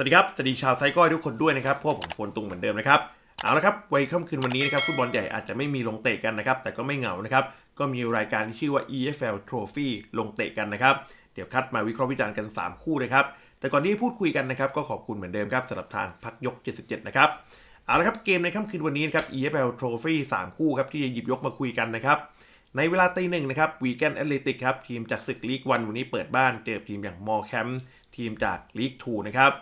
สวัสดีครับ สวัสดีชาวไซก้อยทุกคนด้วยนะครับพวกผมโฟนตุงเหมือนเดิมนะครับ เอาละครับวัยค่ำคืนวันนี้นะครับฟุตบอลใหญ่อาจจะไม่มีลงเตะกันนะครับ แต่ก็ไม่เหงานะครับ ก็มีรายการที่ชื่อว่า EFL Trophy ลงเตะกันนะครับ เดี๋ยวคัดมาวิเคราะห์วิจารณ์กัน 3 คู่นะครับ แต่ก่อนที่พูดคุยกันนะครับก็ขอบคุณเหมือนเดิมครับสำหรับทางพักยก 77 นะครับ เอาละครับเกมในค่ำคืนวันนี้นะครับ EFL Trophy 3 คู่ครับที่จะหยิบยกมาคุยกันนะครับ ในเวลาตีหนึ่งนะครับวีแกนแอตเลติกครับทีมจากศึกลีกวันวันนี้เปิดบ้านเจอทีมอย่างมอแคมทีมจากลีก2นะครับ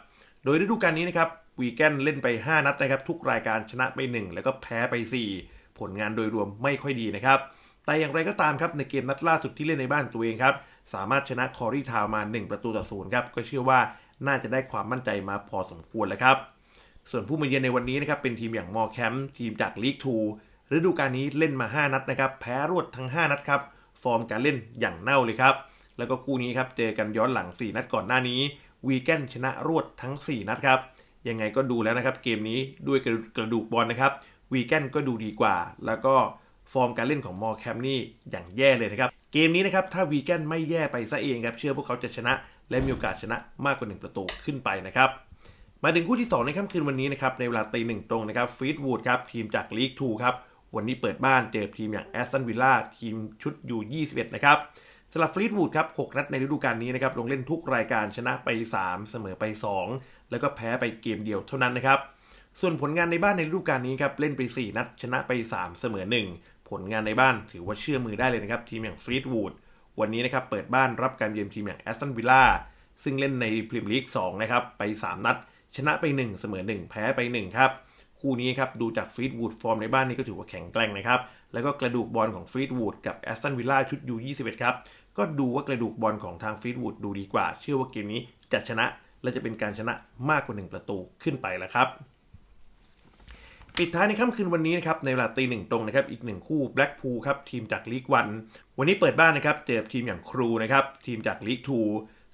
โดยฤดูกาลนี้นะครับวีแกนเล่นไป 5 นัดนะครับทุกรายการชนะไป 1 แล้วก็แพ้ไป 4 ผลงานโดยรวมไม่ค่อยดีนะครับแต่อย่างไรก็ตามครับในเกมนัดล่าสุดที่เล่นในบ้านตัวเองครับสามารถชนะคอรีทาวน์มา 1 ประตูต่อศูนย์ครับก็เชื่อว่าน่าจะได้ความมั่นใจมาพอสมควรแล้วครับ ส่วนผู้มาเยือนในวันนี้นะครับเป็นทีมอย่างมอแคมทีมจากลีก2ฤดูกาลนี้เล่นมา 5 นัดนะครับแพ้รวดทั้ง 5 นัดครับฟอร์มการเล่นอย่างเน่าเลยครับแล้วก็คู่นี้ครับเจอกันย้อนหลัง 4 นัดก่อนหน้านี้ วีแกนชนะรวดทั้ง 4 นัดครับยังไงก็ดูแล้วนะครับเกมนี้ด้วยกระดูกบอลนะครับวีแกนก็ดูดีกว่า แล้วก็ฟอร์มการเล่นของมอแคมนี่อย่างแย่เลยนะครับเกมนี้นะครับถ้าวีแกนไม่แย่ไปซะเองครับเชื่อพวกเขาจะชนะ และมีโอกาสชนะมากกว่า 1 ประตูขึ้นไปนะครับมาถึงคู่ที่ 2 ในค่ำคืนวันนี้นะครับในเวลาตีหนึ่งตรงนะครับฟีดวูดครับทีมจากลีก2ครับวันนี้เปิดบ้านเจอทีมอย่างแอสตันวิลล่าทีมชุดอยู่21นะครับ สำหรับฟรีดวูดครับ 6 นัดในฤดูกาลนี้นะครับ ลงเล่นทุกรายการชนะไป 3 เสมอไป 2 แล้วก็แพ้ไปเกมเดียวเท่านั้นนะครับ ส่วนผลงานในบ้านในฤดูกาลนี้ครับ เล่นไป 4 นัดชนะไป 3 เสมอ 1 ผลงานในบ้านถือว่าเชื่อมือได้เลยนะครับ ทีมอย่างฟรีดวูดวันนี้นะครับ เปิดบ้านรับการเยือนทีมอย่างแอสตันวิลล่าซึ่งเล่นในพรีเมียร์ลีก2นะครับ ไป 3 นัด ชนะไป 1 เสมอ 1 แพ้ไป 1 ครับ คู่นี้ครับ ดูจากฟรีดวูดฟอร์มในบ้านนี้ก็ถือว่าแข็งแกร่งนะครับ แล้วก็กระดูกบอลของฟรีดวูดกับแอสตันวิลล่าชุดยู21ครับ ก็ดูว่ากระดูกบอลของทางฟรีดวูดดูดีกว่า เชื่อว่าเกมนี้จะชนะ และจะเป็นการชนะมากกว่า 1 ประตูขึ้นไปแล้วครับ ปิดท้ายในค่ำคืนวันนี้นะครับ ในเวลาตีหนึ่งตรงนะครับ อีกหนึ่งคู่แบล็กพูลครับ ทีมจากลีกวัน วันนี้เปิดบ้านนะครับ เจอทีมอย่างครูนะครับ ทีมจากลีกทู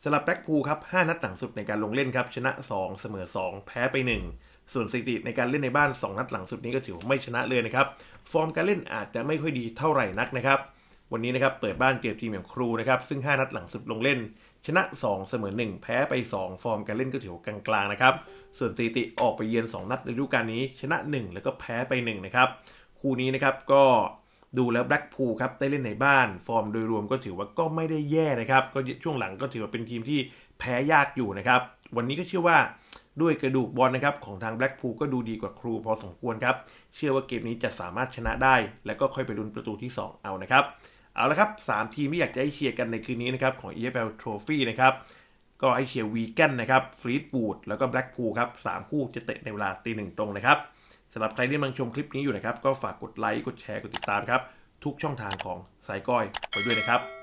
สำหรับแบล็กพูลครับ 5 นัดหลังสุดในการลงเล่นครับ ชนะ 2 เสมอ 2 แพ้ไป 1 ส่วนสถิติในการเล่นในบ้าน 2 นัดหลังสุดนี้ก็ถือว่าไม่ชนะเลยนะครับ ฟอร์มการเล่นอาจจะไม่ค่อยดีเท่าไหร่นักนะครับ วันนี้นะครับเปิดบ้านเจอทีมอย่างครูนะครับ ซึ่ง 5 นัดหลังสุดลงเล่น ชนะ 2 เสมอ 1 แพ้ไป 2 ฟอร์มการเล่นก็ถือว่ากลางๆนะครับ ส่วนสถิติออกไปเยือน 2 นัดในฤดูกาลนี้ ชนะ 1 แล้วก็แพ้ไป 1 นะครับ คู่นี้นะครับก็ดูแล้วแบล็กพูลครับได้เล่นในบ้าน ฟอร์มโดยรวมก็ถือว่าก็ไม่ได้แย่นะครับ ก็ช่วงหลังก็ถือว่าเป็นทีมที่แพ้ยากอยู่นะครับ วันนี้ก็เชื่อว่า ด้วยกระดูกบอลนะครับของทางแบล็กพูลก็ดูดีกว่าครูพอสมควรครับ เชื่อว่าเกมนี้จะสามารถชนะได้ แล้วก็ค่อยไปลุ้นประตูที่ 2 เอานะครับ เอาละครับ 3 ทีมที่อยากจะให้เชียร์กันในคืนนี้นะครับของ EFL Trophy นะครับก็ให้เชียร์วีแกนนะครับฟรีดบูดแล้วก็แบล็กพูลครับสามคู่จะเตะในเวลาตีหนึ่งตรงนะครับสำหรับใครที่กำลังชมคลิปนี้อยู่นะครับ ก็ฝากกดไลค์กดแชร์กดติดตามครับทุกช่องทางของสายก้อยไปด้วยนะครับ